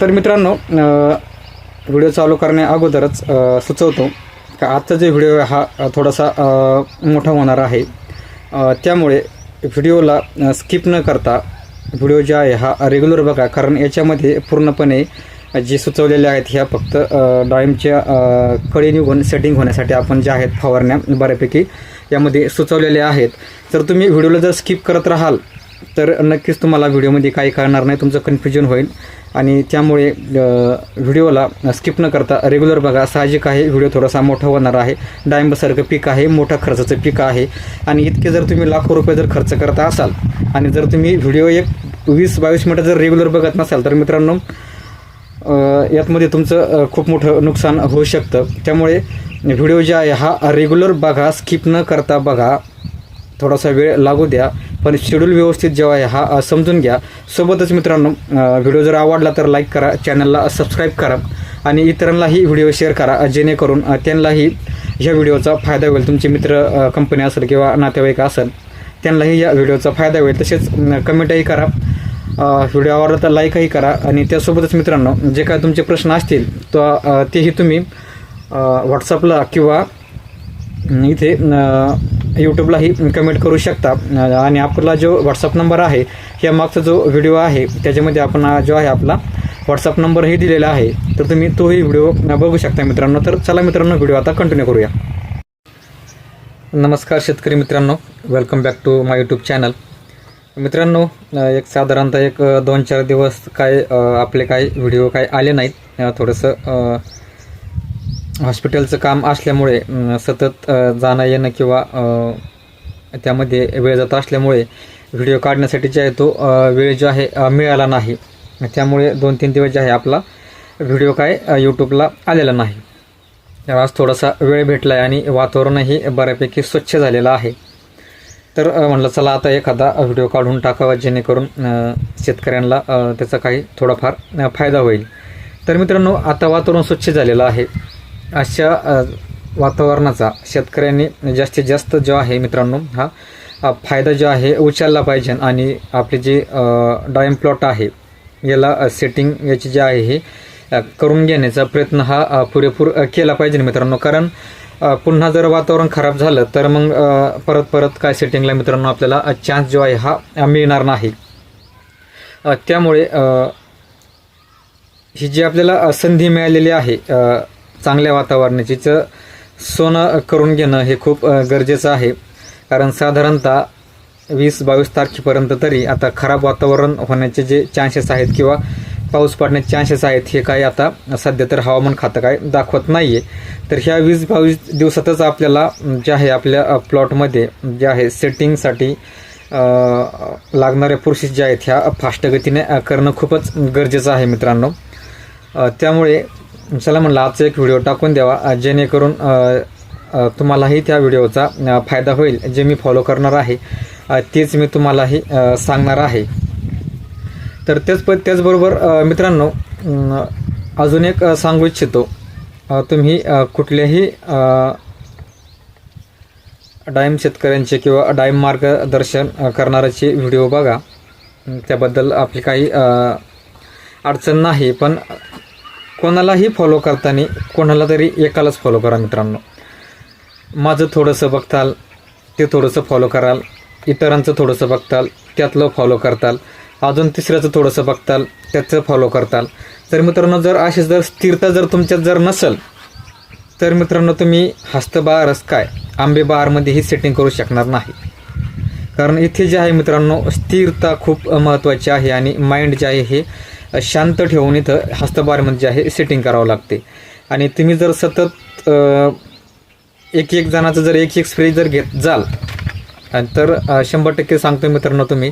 तर मित्रांनो व्हिडिओ चालू करण्या अगोदरच सुचवतो का आजचा जे व्हिडिओ आहे हा थोडासा मोठा होणार आहे. त्यामुळे व्हिडिओला स्किप न करता व्हिडिओ जे आहे हा रेग्युलर बघा. कारण याच्यामध्ये पूर्णपणे जे सुचवलेले आहेत ह्या फक्त डाळिंबच्या कळी निघून सेटिंग होण्यासाठी आपण ज्या आहेत फवारण्या बऱ्यापैकी यामध्ये सुचवलेल्या आहेत. तर तुम्ही व्हिडिओला जर स्किप करत राहाल तर नक्कीच तुम्हाला व्हिडिओमध्ये काही कळणार नाही तुमचं कन्फ्युजन होईल. आणि त्यामुळे व्हिडिओला स्किप न करता रेग्युलर बघा साहजिक आहे व्हिडिओ थोडासा मोठा होणार आहे. डाळिंबसारखं पीक आहे मोठं खर्चाचं पीक आहे. आणि इतके जर तुम्ही लाखो रुपये जर खर्च करता असाल आणि जर तुम्ही व्हिडिओ एक वीस बावीस मिनटं जर रेग्युलर बघत नसाल तर मित्रांनो यातमध्ये तुमचं खूप मोठं नुकसान होऊ शकतं. त्यामुळे व्हिडिओ जे आहे हा रेग्युलर बघा स्किप न करता बघा. थोडासा वेळ लागू द्या. पण शेड्यूल व्यवस्थित जेव्हा आहे हा समजून घ्या. सोबतच मित्रांनो व्हिडिओ जर आवडला तर लाईक करा चॅनलला सबस्क्राईब करा आणि इतरांनाही व्हिडिओ शेअर करा जेणेकरून त्यांनाही ह्या व्हिडिओचा फायदा होईल. तुमचे मित्र कंपनी असेल किंवा नातेवाईक असेल त्यांनाही या व्हिडिओचा फायदा होईल. तसेच कमेंटही करा व्हिडिओ आवडला तर लाईकही करा आणि त्यासोबतच मित्रांनो जे काय तुमचे प्रश्न असतील तो तेही तुम्ही व्हॉट्सअपला किंवा इथे यूट्यूबलाही कमेंट करू शकता. आणि आपला जो व्हॉट्सअप नंबर आहे ह्या मागचा जो व्हिडिओ आहे त्याच्यामध्ये आपण जो आहे आपला व्हॉट्सअप नंबरही दिलेला आहे. तर तुम्ही तोही व्हिडिओ बघू शकता मित्रांनो. तर चला मित्रांनो व्हिडिओ आता कंटिन्यू करूया. नमस्कार शेतकरी मित्रांनो. Welcome back to my YouTube channel मित्रांनो एक साधारणतः एक दोन चार दिवस काय आपले काय व्हिडिओ काय आले नाहीत. थोडंसं हॉस्पिटलचं काम असल्यामुळे सतत जाणं येणं किंवा त्यामध्ये वेळ जात असल्यामुळे व्हिडिओ काढण्यासाठी जे आहे तो वेळ जो आहे मिळाला नाही. त्यामुळे दोन तीन दिवस जे आहे आपला व्हिडिओ काय यूट्यूबला आलेला नाही. तर आज थोडासा वेळ भेटला आहे आणि वातावरणही बऱ्यापैकी स्वच्छ झालेलं आहे. तर म्हटलं म्हणलं चला आता एखादा व्हिडिओ काढून टाकावा जेणेकरून शेतकऱ्यांना त्याचा काही थोडाफार फायदा होईल. तर मित्रांनो आता वातावरण स्वच्छ झालेलं आहे. अशा वातावरणाचा शेतकऱ्यांनी जास्तीत जास्त जो आहे मित्रांनो हा फायदा जो आहे उचलला पाहिजे आणि आपले जे डायम प्लॉट आहे याला सेटिंग याची जे आहे हे करून घेण्याचा प्रयत्न हा पुरेपूर केला पाहिजे मित्रांनो. कारण पुन्हा जर वातावरण खराब झालं तर मग परत परत काय सेटिंगला मित्रांनो आपल्याला चान्स जो आहे हा मिळणार नाही. त्यामुळे ही जी आपल्याला संधी मिळालेली आहे चांगल्या वातावरणाची च सोनं करून घेणं हे खूप गरजेचं आहे. कारण साधारणतः वीस बावीस तारखेपर्यंत तरी आता खराब वातावरण होण्याचे जे चान्सेस आहेत किंवा पाऊस पडण्याचे चान्सेस आहेत हे काही आता सध्या तर हवामान खातं काय दाखवत नाही आहे तर ह्या वीस बावीस दिवसातच आपल्याला जे आहे आपल्या प्लॉटमध्ये जे आहे सेटिंगसाठी लागणाऱ्या प्रोसेस ज्या आहेत ह्या फास्ट गतीने करणं खूपच गरजेचं आहे मित्रांनो. त्यामुळे चला म्हणलं आजचा एक व्हिडिओ टाकून द्यावा. जेणेकरून तुम्हालाही त्या व्हिडिओचा फायदा होईल जे मी फॉलो करणार आहे. तेच मी तुम्हालाही सांगणार आहे. तर तेच प त्याचबरोबर मित्रांनो अजून एक सांगू इच्छितो. तुम्ही कुठल्याही डायम शेतकऱ्यांचे किंवा डायम मार्गदर्शन करणाऱ्याचे व्हिडिओ बघा. त्याबद्दल आपली काही अडचण नाही पण कोणालाही फॉलो करताना कोणाला तरी एकालाच फॉलो करा मित्रांनो. माझं थोडंसं बघताल ते थोडंसं फॉलो कराल इतरांचं थोडंसं बघताल त्यातलं फॉलो करताल अजून तिसऱ्याचं थोडंसं बघताल त्याचं फॉलो करताल. तर मित्रांनो जर अशी जर स्थिरता जर तुमच्यात जर नसेल तर मित्रांनो तुम्ही हस्तबहारच काय? आंबे बहारमध्येही सेटिंग करू शकणार नाही. कारण इथे जे आहे मित्रांनो स्थिरता खूप महत्त्वाची आहे आणि माइंड जे आहे हे शांत ठेवून इथं हस्तभार म्हणजे जे आहे सेटिंग करावं लागते. आणि तुम्ही जर सतत एक एक जणाचं जर एक एक स्प्रे जर घेत जाल आणि तर शंभर टक्के सांगतो मित्रांनो तुम्ही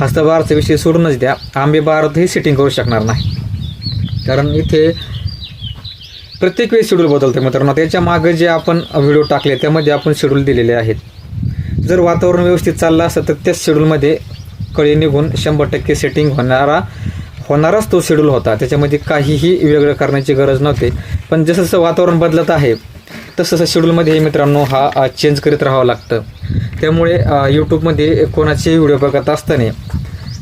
हस्तबहारचा विषय सोडूनच द्या. आंबेबारातही सेटिंग करू शकणार नाही. कारण इथे प्रत्येक वेळी शेड्यूल बदलतं मित्रांनो. त्याच्या मागं जे आपण व्हिडिओ टाकले त्यामध्ये आपण शेड्यूल दिलेले आहेत. जर वातावरण व्यवस्थित चाललं असतं तर त्याच शेड्यूलमध्ये कळी निघून शंभर टक्के सेटिंग होणारा होणाराच तो शेड्यूल होता. त्याच्यामध्ये काहीही वेगळं करण्याची गरज नव्हती. पण जसं जसं वातावरण बदलत आहे तसं तसं शेड्यूलमध्ये मित्रांनो हा चेंज करीत राहावं लागतं. त्यामुळे यूट्यूबमध्ये कोणाचे व्हिडिओ बघत असताना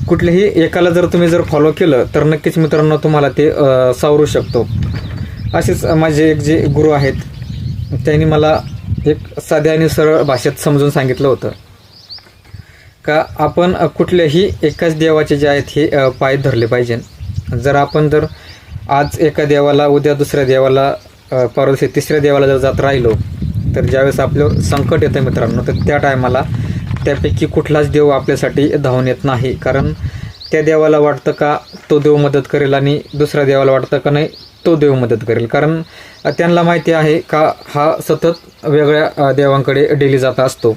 कुठल्याही एकाला जर तुम्ही जर फॉलो केलं तर नक्कीच मित्रांनो तुम्हाला ते सावरू शकतो. असेच माझे एक जे गुरु आहेत त्यांनी मला एक साध्या आणि सरळ भाषेत समजून सांगितलं होतं. का आपण कुठल्याही एकाच देवाचे जे आहेत हे पाय धरले पाहिजे. जर आपण जर आज एका देवाला उद्या दुसऱ्या देवाला अ, परवा दिवशी तिसऱ्या देवाला जर जात राहिलो तर ज्यावेळेस आपलं संकट येतं मित्रांनो तर त्या टायमाला त्यापैकी कुठलाच देव आपल्यासाठी धावून येत नाही. कारण त्या देवाला वाटतं का तो देव मदत करेल आणि दुसऱ्या देवाला वाटतं का नाही तो देव मदत करेल. कारण त्यांना माहिती आहे का हा सतत वेगळ्या देवांकडे डेली जात असतो.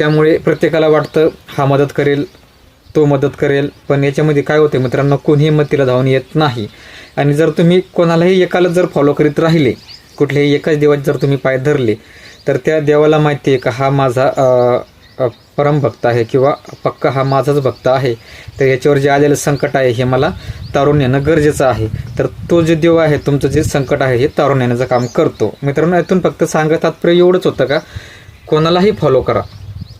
त्यामुळे प्रत्येकाला वाटतं हा मदत करेल तो मदत करेल पण याच्यामध्ये काय होते मित्रांनो कोणीही मदतीला धावून येत नाही. आणि जर तुम्ही कोणालाही एकाला जर फॉलो करीत राहिले कुठल्याही एकाच देवाचे जर तुम्ही पाय धरले तर त्या देवाला माहिती आहे का हा माझा परमभक्त आहे किंवा पक्का हा माझाच भक्त आहे. तर याच्यावर जे आलेलं संकट आहे हे मला तारून येणं गरजेचं आहे. तर तो जे देव आहे तुमचं जे संकट आहे हे तारून येण्याचं काम करतो. मित्रांनो यातून फक्त सांगत तात्पर्य एवढंच होतं का कोणालाही फॉलो करा.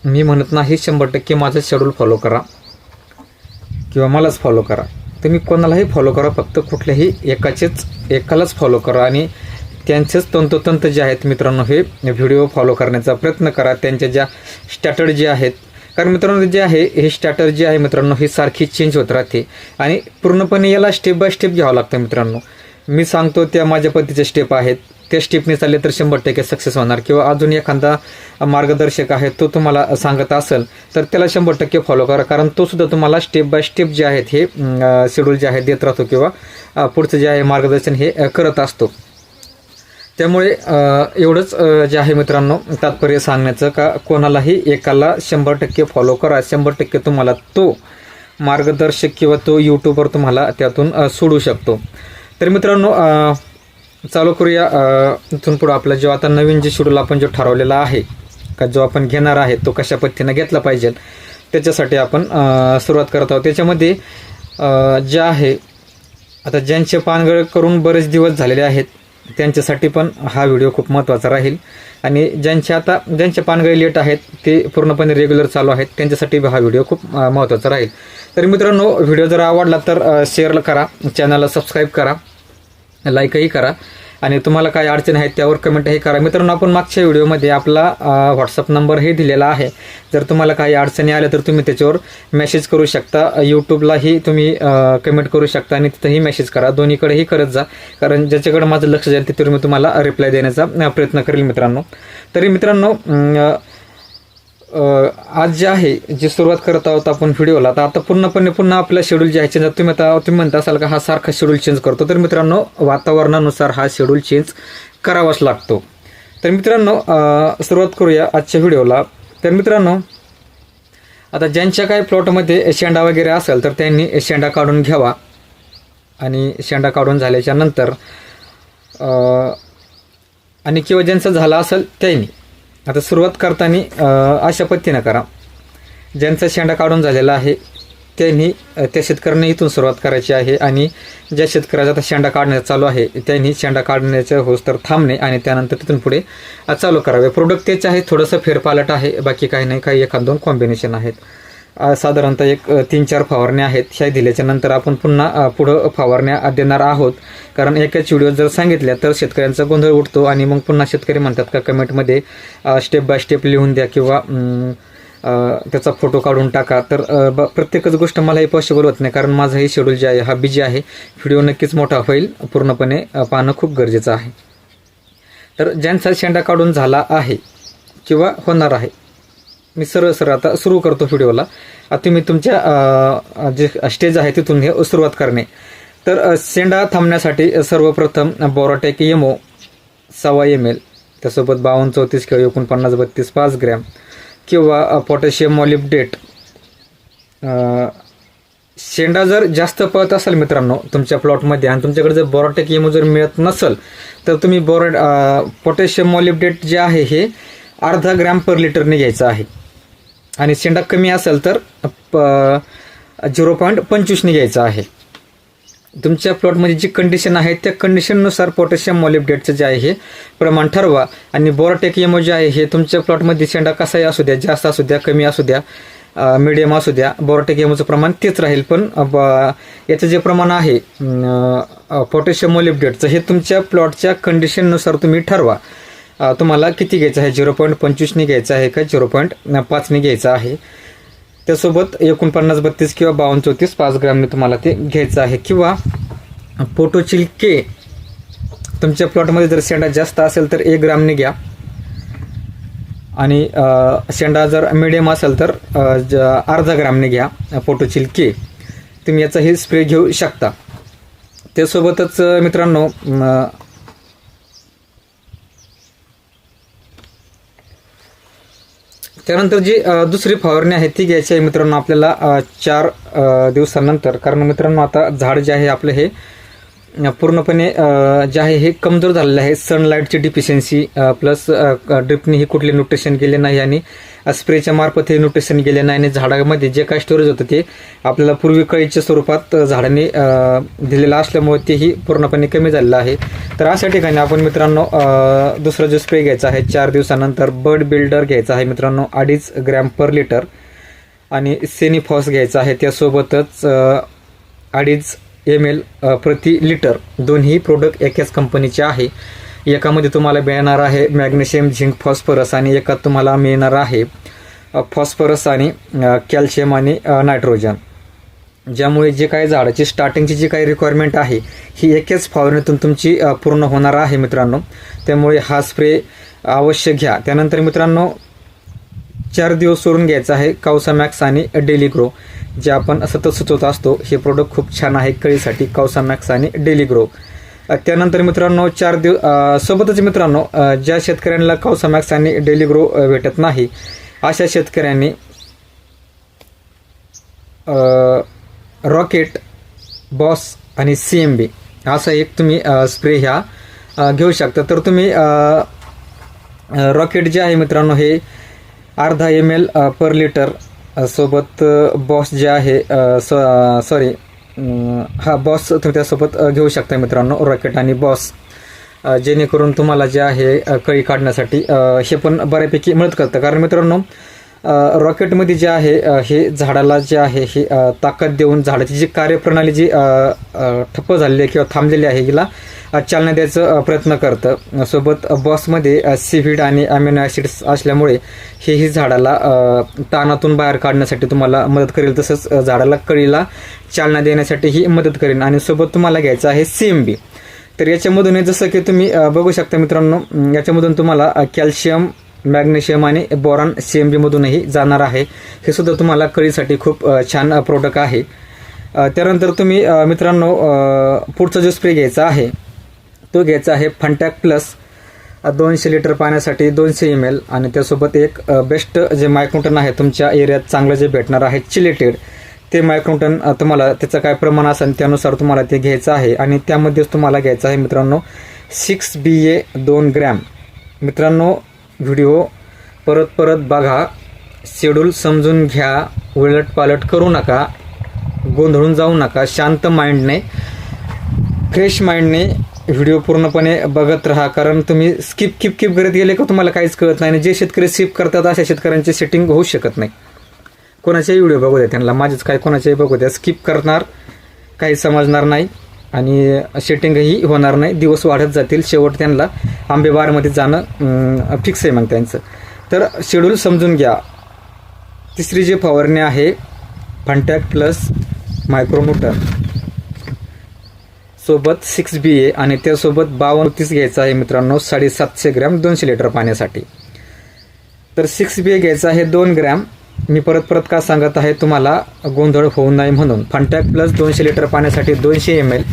मी म्हणत नाही शंभर टक्के माझं शेड्यूल फॉलो करा. किंवा मलाच फॉलो करा. तुम्ही कोणालाही फॉलो करा फक्त कुठल्याही एकाचेच एकालाच फॉलो करा आणि त्यांचेच तंतोतंत जे आहेत मित्रांनो हे व्हिडिओ फॉलो करण्याचा प्रयत्न करा. त्यांच्या ज्या स्ट्रॅटर्जी आहेत कारण मित्रांनो जे आहे हे स्ट्रॅटर्जी आहे मित्रांनो ही सारखी चेंज होत राहते. आणि पूर्णपणे याला स्टेप बाय स्टेप घ्यावं लागतं मित्रांनो. मी सांगतो त्या माझ्या पतीच्या स्टेप आहेत. त्या स्टेपने चालले तर शंभर टक्के सक्सेस होणार. किंवा अजून एखादा मार्गदर्शक आहे तो तुम्हाला सांगत असेल तर त्याला शंभर टक्के फॉलो करा. कारण तो सुद्धा तुम्हाला स्टेप बाय स्टेप जे आहेत हे शेड्यूल जे आहे देत राहतो किंवा पुढचं जे आहे मार्गदर्शन हे करत असतो. त्यामुळे एवढंच जे आहे मित्रांनो तात्पर्य सांगण्याचं का कोणालाही एकाला शंभर टक्के फॉलो करा. शंभर टक्के तुम्हाला तो मार्गदर्शक किंवा तो यूट्यूबर तुम्हाला त्यातून सोडू शकतो. तर मित्रांनो चालू करूया. इथून पुढं आपला जो आता नवीन जे शेड्यूल आपण जो ठरवलेला आहे का जो आपण घेणार आहे तो कशा पद्धतीनं घेतला पाहिजे त्याच्यासाठी आपण सुरुवात करत आहोत. त्याच्यामध्ये जे आहे आता ज्यांचे पानगळ करून बरेच दिवस झालेले आहेत त्यांच्यासाठी पण हा व्हिडिओ खूप महत्त्वाचा राहील. आणि ज्यांचे आता ज्यांचे पानगळे लेट आहेत ते पूर्णपणे रेग्युलर चालू आहेत त्यांच्यासाठी हा व्हिडिओ खूप महत्त्वाचा राहील. तर मित्रांनो व्हिडिओ जर आवडला तर शेअर करा चॅनलला सबस्क्राईब करा. लाईकही करा. आणि तुम्हाला काय अडचण आहेत त्यावर कमेंटही करा. मित्रांनो आपण मागच्या व्हिडिओमध्ये आपला व्हॉट्सअप नंबरही दिलेला आहे. जर तुम्हाला काही अडचणी आल्या तर तुम्ही त्याच्यावर मेसेज करू शकता. यूट्यूबलाही तुम्ही कमेंट करू शकता आणि तिथंही मेसेज करा. दोन्हीकडेही करत जा. कारण ज्याच्याकडे माझं लक्ष जाईल तिथे मी तुम्हाला रिप्लाय देण्याचा प्रयत्न करेल मित्रांनो. तरी मित्रांनो आज जे आहे जी सुरुवात करत आहोत आपण व्हिडिओला तर आता पूर्णपणे पुन्हा आपला शेड्यूल जे आहे चेंज तुम्ही आता तुम्ही म्हणता असाल का हा सारखा शेड्यूल चेंज करतो तर मित्रांनो वातावरणानुसार हा शेड्यूल चेंज करावाच लागतो. तर मित्रांनो सुरुवात करूया आजच्या व्हिडिओला. तर मित्रांनो आता ज्यांच्या काही प्लॉटमध्ये शेंडा वगैरे असेल तर त्यांनी शेंडा काढून घ्यावा. आणि शेंडा काढून झाल्याच्यानंतर आणि किंवा ज्यांचं झालं असेल त्यांनी. आता सुरुवात करताना अशा पद्धतीनं करा. ज्यांचा शेंडा काढून झालेला आहे त्यांनी त्या शेतकऱ्यांनी इथून सुरुवात करायची आहे आणि ज्या शेतकऱ्याचा आता शेंडा काढण्याचा चालू आहे त्यांनी शेंडा काढण्याचं होस तर थांबणे आणि त्यानंतर तिथून पुढे चालू करावे. प्रोडक्ट तेच आहे थोडंसं फेरपालट आहे बाकी काही नाही काही एखाद दोन कॉम्बिनेशन आहेत. साधारणतः एक तीन चार फवारण्या आहेत. ह्या दिल्याच्या नंतर आपण पुन्हा पुढं फवारण्या देणार आहोत. कारण एकाच व्हिडिओ जर सांगितल्या तर शेतकऱ्यांचा गोंधळ उठतो आणि मग पुन्हा शेतकरी म्हणतात का कमेंटमध्ये स्टेप बाय स्टेप लिहून द्या किंवा त्याचा फोटो काढून टाका. तर ब- प्रत्येकच गोष्ट मला हे पॉसिबल होत नाही कारण माझं हे शेड्यूल जे आहे हा बिजी आहे. व्हिडिओ नक्कीच मोठा होईल. पूर्णपणे पाहणं खूप गरजेचं आहे. तर ज्यांचा शेंडा काढून झाला आहे किंवा होणार आहे मी सरळ सरळ आता सुरू करतो व्हिडिओला. आता तुम्ही तुमच्या जे स्टेज आहे तिथून हे सुरुवात करणे. तर शेंडा थांबण्यासाठी सर्वप्रथम बोराटेक एमओ सव्वा एम एल त्यासोबत बावन्न चौतीस किंवा एकोणपन्नास बत्तीस पाच ग्रॅम किंवा पोटॅशियम मॉलिब्डेट शेंडा जर जास्त पळत असेल मित्रांनो तुमच्या प्लॉटमध्ये आणि तुमच्याकडे जर बोराटेक एमो जर मिळत नसेल तर तुम्ही बोरा पोटॅशियम मॉलिब्डेट जे आहे हे अर्धा ग्रॅम पर लिटरने घ्यायचं आहे. आणि शेंडा कमी असेल तर प झिरो पॉईंट पंचवीसने घ्यायचं आहे. तुमच्या प्लॉटमध्ये जी कंडिशन आहे त्या कंडिशननुसार पोटॅशियम मॉलिब्डेटचं जे आहे हे प्रमाण ठरवा. आणि बोराटेक एमओ जे आहे हे तुमच्या प्लॉटमध्ये शेंडा कसाही असू द्या जास्त असू द्या कमी असू द्या मिडियम असू द्या बोराटेक एमोचं प्रमाण तेच राहील. पण याचं जे प्रमाण आहे पोटॅशियम मॉलिबडेटचं हे तुमच्या प्लॉटच्या कंडिशननुसार तुम्ही ठरवा. तुम्हाला किती घ्यायचं आहे? झिरो पॉईंट पंचवीसने घ्यायचं आहे का? झिरो पॉईंट पाचने घ्यायचं आहे. त्यासोबत एकोणपन्नास बत्तीस किंवा बावन्न चौतीस पाच ग्रामने तुम्हाला ते घ्यायचं आहे. किंवा पोटोचिलके तुमच्या प्लॉटमध्ये जर शेंडा जास्त असेल तर एक ग्रामने घ्या. आणि शेंडा जर मिडियम असेल तर ज- अर्धा ग्रामने घ्या पोटोचिलके तुम्ही याचाही स्प्रे घेऊ शकता. त्यासोबतच मित्रांनो त्यानंतर जी दुसरी फवारणी आहे ती घ्यायची आहे मित्रांनो आपल्याला चार दिवसानंतर. कारण मित्रांनो आता झाड जे आहे आपलं हे पूर्णपणे जे आहे हे कमजोर झालेलं आहे. सनलाईटची डिफिशियन्सी प्लस ड्रिपनी ही कुठले न्यूट्रिशन केले नाही आणि स्प्रेच्या मार्फत हे न्यूट्रिशन गेले नाही आणि झाडामध्ये जे काय स्टोरेज होतं ते आपल्याला पूर्वी कळीच्या स्वरूपात झाडाने झाडांनी दिलेलं असल्यामुळे तेही पूर्णपणे कमी झालेलं आहे. तर अशा ठिकाणी आपण मित्रांनो दुसरा जो स्प्रे घ्यायचा आहे चार दिवसानंतर बर्ड बिल्डर घ्यायचा आहे मित्रांनो अडीच ग्रॅम पर लिटर आणि सेनिफॉस घ्यायचा आहे त्यासोबतच अडीच एम एल प्रति लिटर दोन्ही प्रोडक्ट एकाच कंपनीचे आहे. एकामध्ये तुम्हाला मिळणार आहे मॅग्नेशियम झिंक फॉस्फरस आणि एकात तुम्हाला मिळणार आहे फॉस्फरस आणि कॅल्शियम आणि नायट्रोजन. ज्यामुळे जे काही झाडाची स्टार्टिंगची जी काही रिक्वायरमेंट आहे ही एकेच फवारणीतून तुमची पूर्ण होणार आहे मित्रांनो. त्यामुळे हा स्प्रे अवश्य घ्या. त्यानंतर मित्रांनो चार दिवस सोडून घ्यायचा आहे काउसा मॅक्स आणि डेली ग्रो जे आपण सतत सुचवत असतो हे प्रोडक्ट खूप छान आहे कळीसाठी काउसा मॅक्स आणि डेली ग्रो त्यानंतर मित्रांनो चार दिवस सोबतच मित्रांनो ज्या शेतकऱ्यांना कौसा मॅक्स आणि डेली ग्रो भेटत नाही अशा शेतकऱ्यांनी रॉकेट बॉस आणि सी एम बी असा एक तुम्ही स्प्रे ह्या घेऊ शकता. तर तुम्ही रॉकेट जे आहे मित्रांनो हे अर्धा एम एल पर लिटर सोबत बॉस जे आहे सॉरी हा बॉस तुम्ही त्यासोबत घेऊ शकता मित्रांनो रॉकेट आणि बॉस जेणेकरून तुम्हाला जे आहे कळी काढण्यासाठी हे पण बऱ्यापैकी मदत करतं. कारण मित्रांनो रॉकेटमध्ये जे आहे हे झाडाला जे आहे हे ताकद देऊन झाडाची जी कार्यप्रणाली जी ठप्प झालेली आहे किंवा थांबलेली आहे हिला चालना द्यायचं प्रयत्न करतं. सोबत बॉसमध्ये सीव्हिड आणि अमिनो ॲसिड्स असल्यामुळे हेही झाडाला तानातून ताणातून बाहेर काढण्यासाठी तुम्हाला मदत करेल. तसंच झाडाला कळीला चालना देण्यासाठीही मदत करेल. आणि सोबत तुम्हाला घ्यायचं आहे सी एम बी तर याच्यामधून जसं की तुम्ही बघू शकता मित्रांनो याच्यामधून तुम्हाला कॅल्शियम मॅग्नेशियम आणि बोरॉन सी एम बीमधूनही जाणार आहे. हे सुद्धा तुम्हाला कळीसाठी खूप छान प्रोडक्ट आहे. त्यानंतर तुम्ही मित्रांनो पुढचा जो स्प्रे घ्यायचा आहे तो घ्यायचा आहे फंटॅक प्लस. दोनशे लिटर पाण्यासाठी दोनशे एम एल आणि त्यासोबत एक बेस्ट जे मायक्रोटन आहे तुमच्या एरियात चांगलं जे भेटणार आहे चिलेटेड ते मायक्रोटन तुम्हाला त्याचं काय प्रमाण असेल त्यानुसार तुम्हाला ते घ्यायचं आहे. आणि त्यामध्येच तुम्हाला घ्यायचं आहे मित्रांनो सिक्स बी ए दोन ग्रॅम. मित्रांनो व्हिडिओ परत परत बघा. शेड्यूल समजून घ्या. उलट पालट करू नका. गोंधळून जाऊ नका. शांत माइंडने फ्रेश माइंडने व्हिडिओ पूर्णपणे बघत राहा. कारण तुम्ही स्किप किप किप करत गेले का तुम्हाला काहीच कळत नाही. आणि जे शेतकरी स्किप करतात अशा शेतकऱ्यांची सेटिंग होऊ शकत नाही. कोणाचाही व्हिडिओ बघू द्या त्यांना. माझेच काय कोणाच्याही बघू द्या. स्किप करणार काही समजणार नाही. आणि सेटिंगही होणार नाही. दिवस वाढत जातील. शेवट त्यांना आंबेबारमध्ये जाणं फिक्स आहे मग त्यांचं. तर शेड्यूल समजून घ्या. तिसरी जी फवारणी आहे फंटॅक प्लस मायक्रोमोटर सोबत सिक्स बी ए आणि त्यासोबत बावन्न तीस घ्यायचं आहे मित्रांनो साडेसातशे ग्रॅम दोनशे लिटर पाण्यासाठी. तर सिक्स बी ए घ्यायचं आहे दोन ग्रॅम. मी परत परत का सांगत आहे तुम्हाला गोंधळ होऊ नये म्हणून. फंटॅक प्लस दोनशे लिटर पाण्यासाठी दोनशे M L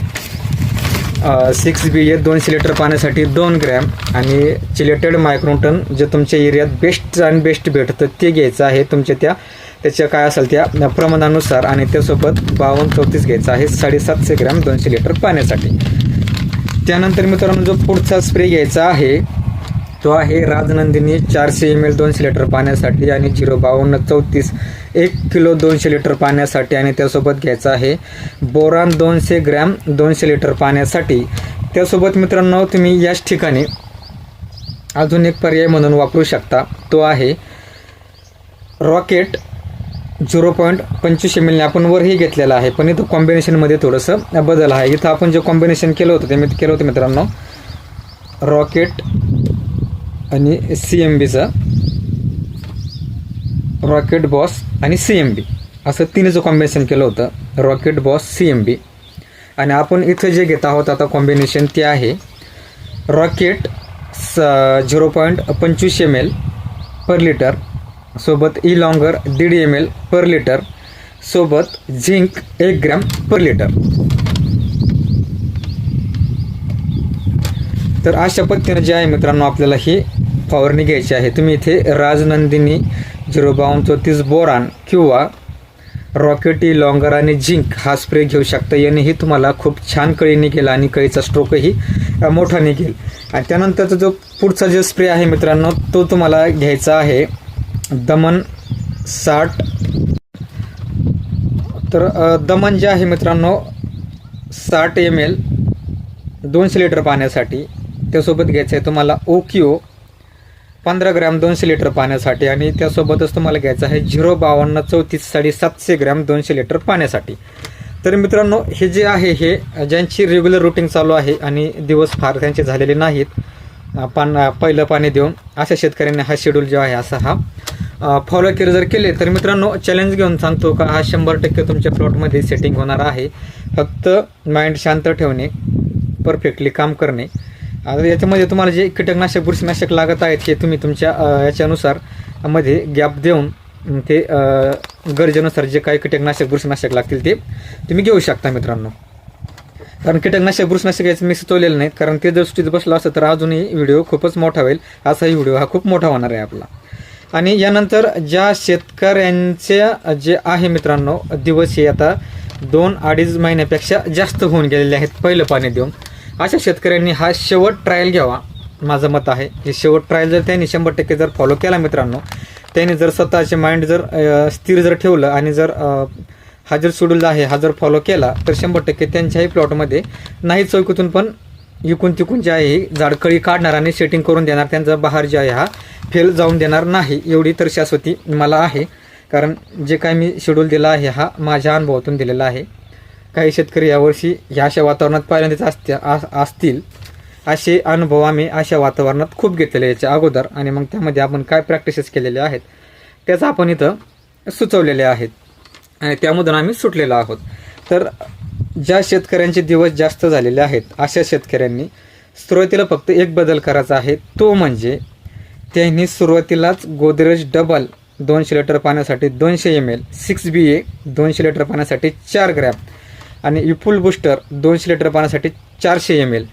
six B A दोनशे लिटर पाण्यासाठी दोन ग्रॅम. आणि चिलेटेड मायक्रोटन जे तुमच्या एरियात बेस्ट आणि बेस्ट भेटतं ते घ्यायचं आहे तुमच्या त्या त्याच्या काय असेल त्या प्रमाणानुसार आणि त्यासोबत बावन्न चौतीस घ्यायचा आहे साडेसातशे ग्रॅम दोनशे लिटर पाण्यासाठी. त्यानंतर मित्रांनो जो पुढचा स्प्रे घ्यायचा आहे तो आहे राजनंदिनी चारशे एम एल दोनशे लिटर पाण्यासाठी आणि झिरो बावन्न चौतीस एक किलो दोनशे लिटर पाण्यासाठी आणि त्यासोबत घ्यायचा आहे बोरान दोनशे ग्रॅम दोनशे लिटर पाण्यासाठी. त्यासोबत मित्रांनो तुम्ही याच ठिकाणी अजून एक पर्याय म्हणून वापरू शकता. तो आहे रॉकेट झिरो पॉईंट पंचवीस एम एलने आपण वरही घेतलेला आहे. पण इथं कॉम्बिनेशनमध्ये थोडंसं बदल आहे. इथं आपण जे कॉम्बिनेशन केलं होतं ते मी केलं होतं मित्रांनो. रॉकेट आणि सी एम बीचं रॉकेट बॉस आणि सी एम बी असं तिन्हीचं कॉम्बिनेशन केलं होतं. Rocket Boss C M B आणि आपण इथं जे घेत आहोत आता कॉम्बिनेशन ते आहे. रॉकेट स झिरो पॉईंट पंचवीस एम एल पर लिटर सोबत ई लॉंगर दीड एम एल पर लिटर सोबत झिंक एक ग्रॅम पर लिटर. तर अशा पद्धतीने जे आहे मित्रांनो आपल्याला ही फवारणी घ्यायची आहे. तुम्ही इथे राजनंदिनी झिरो बावन्न चौतीस बोरान किंवा रॉकेटी लॉंगर आणि झिंक हा स्प्रे घेऊ शकता. यानेही तुम्हाला खूप छान कळी निघेल आणि कळीचा स्ट्रोकही मोठा निघेल आणि त्यानंतरचा जो पुढचा जो स्प्रे आहे मित्रांनो तो तुम्हाला घ्यायचा आहे. दमन साठ. तर दमन जे आहे मित्रांनो साठ एम एल दोनशे लिटर पाण्यासाठी त्यासोबत घ्यायचं आहे तुम्हाला ओकिओ पंधरा ग्रॅम दोनशे लिटर पाण्यासाठी आणि त्यासोबतच तुम्हाला घ्यायचं आहे झिरो बावन्न चौतीस साडे सातशे ग्रॅम दोनशे लिटर पाण्यासाठी. तर मित्रांनो हे जे आहे हे ज्यांची रेग्युलर रुटीन चालू आहे आणि दिवस फार त्यांचे झालेले नाहीत पान पहिलं पाणी देऊन अशा शेतकऱ्यांनी हा शेड्यूल जो आहे असा हा फॉलो केअर जर केले तर मित्रांनो चॅलेंज घेऊन सांगतो का हा शंभर टक्के तुमच्या प्लॉटमध्ये सेटिंग होणार आहे. फक्त माइंड शांत ठेवणे परफेक्टली काम करणे. आता याच्यामध्ये तुम्हाला जे कीटकनाशक बुरशीनाशक लागत आहेत हे तुम्ही तुमच्या याच्यानुसारमध्ये गॅप देऊन ते गरजेनुसार जे काही कीटकनाशक बुरशीनाशक लागतील ते तुम्ही घेऊ शकता मित्रांनो. कारण कीटकनाशक बुरशीनाशक याचं मी सुचवलेलं नाहीत कारण ते जर सुटीत बसलं असतं तर अजूनही व्हिडिओ खूपच मोठा होईल. असाही व्हिडिओ हा खूप मोठा होणार आहे आपला. आणि यानंतर ज्या शेतकऱ्यांचे जे आहे मित्रांनो दिवस हे आता दोन अडीच महिन्यापेक्षा जास्त होऊन गेलेले आहेत पहिलं पाणी देऊन. अशा शेतकऱ्यांनी हा शेवट ट्रायल घ्यावा माझं मत आहे. हे शेवट ट्रायल जर त्यांनी शंभर टक्के जर फॉलो केला मित्रांनो त्यांनी जर स्वतःचे माइंड जर स्थिर जर ठेवलं आणि जर हा जर शेड्यूल आहे हा जर फॉलो केला तर शंभर टक्के त्यांच्याही प्लॉटमध्ये नाही चौकीतून पण इकून तिकून जे आहे ही झाडकळी काढणार आणि सेटिंग करून देणार. त्यांचा बहार जे आहे हा फेल जाऊन देणार नाही एवढी तर शाश्वती मला आहे. कारण जे काय मी शेड्यूल दिला आहे हा माझ्या अनुभवातून दिलेला आहे. काही शेतकरी यावर्षी ह्या अशा वातावरणात पहिल्यांदाच असत्या आ- असतील. असे अनुभव आम्ही अशा वातावरणात खूप घेतलेले याच्या अगोदर. आणि मग त्यामध्ये आपण काय प्रॅक्टिसेस केलेले आहेत त्याचं आपण इथं सुचवलेले आहेत. आणि त्यामधून आम्ही सुटलेलो आहोत. तर ज्या शेतकऱ्यांचे दिवस जास्त झालेले आहेत अशा शेतकऱ्यांनी सुरुवातीला फक्त एक बदल करायचा आहे. तो म्हणजे त्यांनी सुरुवातीलाच गोदरेज डबल दोनशे लिटर पाण्यासाठी दोनशे M L six B A दोनशे लिटर पाण्यासाठी चार ग्रॅम आणि इफुल बूस्टर दोनशे लिटर पाण्यासाठी चारशे एम एल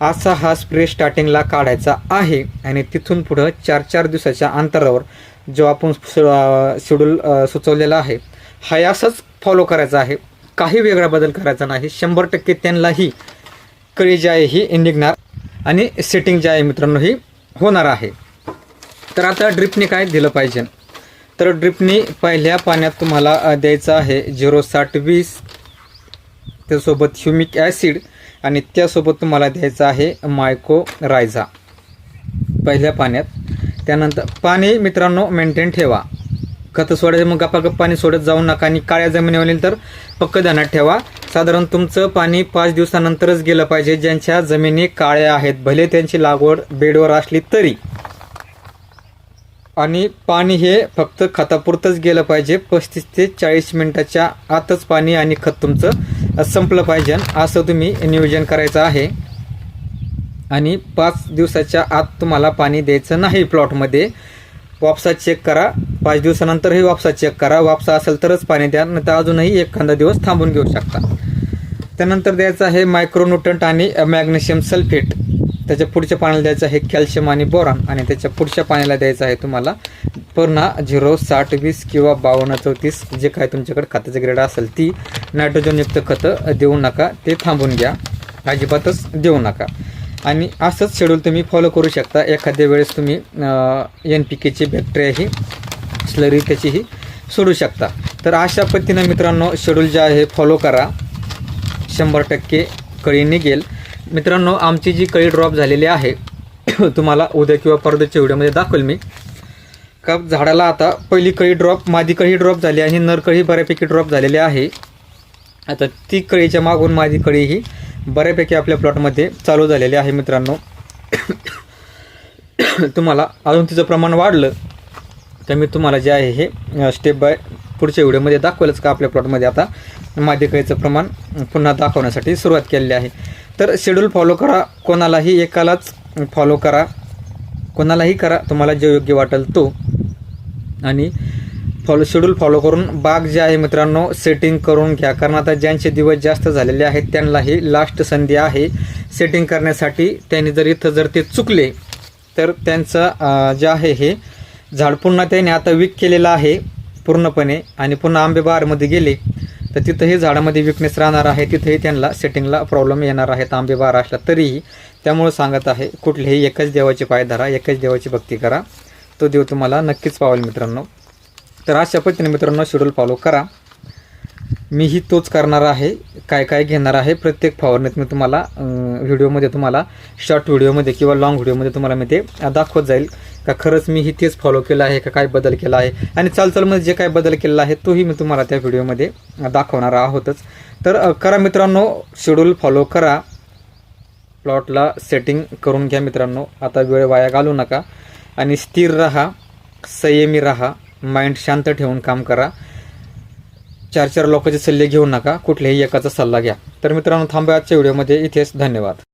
असा हा स्प्रे स्टार्टिंगला काढायचा आहे आणि तिथून पुढं चार चार दिवसाच्या अंतरावर जो आपण शेड्यूल सुचवलेला आहे हा असंच फॉलो करायचा आहे. काही वेगळा बदल करायचा नाही. शंभर टक्के त्यांनाही कळी जी आहे ही निघणार आणि सेटिंग जी आहे मित्रांनो ही होणार आहे. तर आता ड्रिपने काय दिलं पाहिजे? तर ड्रिपनी पहिल्या पाण्यात तुम्हाला द्यायचं आहे झिरो साठ वीस. त्यासोबत ह्युमिक ॲसिड आणि त्यासोबत तुम्हाला द्यायचं आहे मायको रायझा पहिल्या पाण्यात. त्यानंतर पाणी मित्रांनो मेंटेन ठेवा. खतं सोडायचं मग गप्पागप पाणी सोडत जाऊ नका आणि काळ्या जमिनीवरील तर पक्क ध्यानात ठेवा. साधारण तुमचं पाणी पाच दिवसानंतरच गेलं पाहिजे. ज्यांच्या जमिनी काळ्या आहेत भले त्यांची लागवड बेडवर असली तरी. आणि पाणी हे फक्त खतापुरतंच गेलं पाहिजे. पस्तीस ते चाळीस मिनिटाच्या आतच पाणी आणि खत तुमचं संपलं पाहिजे. असं तुम्ही नियोजन करायचं आहे. आणि पाच दिवसाच्या आत तुम्हाला पाणी द्यायचं नाही प्लॉटमध्ये वापसा चेक करा. पाच दिवसानंतरही वापसा चेक करा. वापसा असेल तरच पाणी द्या नंतर अजूनही एखादा दिवस थांबून घेऊ शकता. त्यानंतर द्यायचं आहे मायक्रोन्युट्रंट आणि मॅग्नेशियम सल्फेट त्याच्या पुढच्या पाण्याला द्यायचं आहे कॅल्शियम आणि बोरान आणि त्याच्या पुढच्या पाण्याला द्यायचं आहे तुम्हाला पूर्ण झिरो साठ वीस किंवा बावन्न चौतीस जे काय तुमच्याकडे खताचं ग्रेड असेल ती नायट्रोजनयुक्त खतं देऊ नका. ते थांबून घ्या. अजिबातच देऊ नका. आणि असंच शेड्यूल तुम्ही फॉलो करू शकता. एखाद्या वेळेस तुम्ही एन पी केची बॅक्टेरिया ही स्लरी त्याचीही सोडू शकता. तर अशा पद्धतीनं मित्रांनो शेड्यूल जे आहे फॉलो करा. शंभर टक्के कळी निघेल. मित्रांनो आमची जी कळी ड्रॉप झालेली आहे तुम्हाला उद्या किंवा परदेच्या व्हिडिओमध्ये दाखवेल मी. का झाडाला आता पहिली कळी ड्रॉप मादी कळी ड्रॉप झाली आणि नर कळी बऱ्यापैकी ड्रॉप झालेली आहे. आता ती कळीच्या मागून माझी कळी ही बऱ्यापैकी आपल्या प्लॉटमध्ये चालू झालेले आहे मित्रांनो. तुम्हाला अजून तिचं प्रमाण वाढलं तर मी तुम्हाला जे आहे हे स्टेप बाय पुढच्या व्हिडिओमध्ये दाखवलंच का आपल्या प्लॉटमध्ये आता मादीकळीचं प्रमाण पुन्हा दाखवण्यासाठी सुरुवात केलेली आहे. तर शेड्यूल फॉलो करा कोणालाही एकालाच फॉलो करा कोणालाही करा तुम्हाला जे योग्य वाटेल तो. आणि फॉलो शेड्यूल फॉलो करून बाग जे आहे मित्रांनो सेटिंग करून घ्या. कारण आता ज्यांचे दिवस जास्त झालेले आहेत त्यांनाही लास्ट संधी आहे. सेटिंग करण्यासाठी त्यांनी जर इथं जर ते चुकले तर त्यांचं जे आहे हे झाड पुन्हा त्याने आता वीक केलेलं आहे पूर्णपणे. आणि पुन्हा आंबे बहारमध्ये गेले तर तिथंही झाडामध्ये विकनेस राहणार आहे. तिथेही त्यांना सेटिंगला प्रॉब्लेम येणार आहेत. आंबे बहार असला तरीही. त्यामुळं सांगत आहे कुठलेही एकच देवाचे पाय धरा एकच देवाची भक्ती करा. तो देव तुम्हाला नक्कीच पावेल मित्रांनो. तर अशा पद्धतीने मित्रांनो शेड्यूल फॉलो करा. मीही तोच करणार आहे काय काय घेणार आहे प्रत्येक फवारणीत मी तुम्हाला व्हिडिओमध्ये तुम्हाला शॉर्ट व्हिडिओमध्ये किंवा लॉंग व्हिडिओमध्ये तुम्हाला मी ते दाखवत जाईल. का खरंच मी ही तेच फॉलो केलं आहे का काय बदल केला आहे आणि चालचालमध्ये जे काय बदल केलेला आहे तोही मी तुम्हाला त्या व्हिडिओमध्ये दाखवणार आहोतच. तर करा मित्रांनो शेड्यूल फॉलो करा. प्लॉटला सेटिंग करून घ्या मित्रांनो. आता वेळ वाया घालू नका. आणि स्थिर राहा संयमी राहा. माइंड शांत ठेवून काम करा. चार चार लोकांचे सल्ले घेऊ नका. कुठल्याही एकाचा सल्ला घ्या. तर मित्रांनो थांबा आजच्या व्हिडिओमध्ये. इथेच धन्यवाद.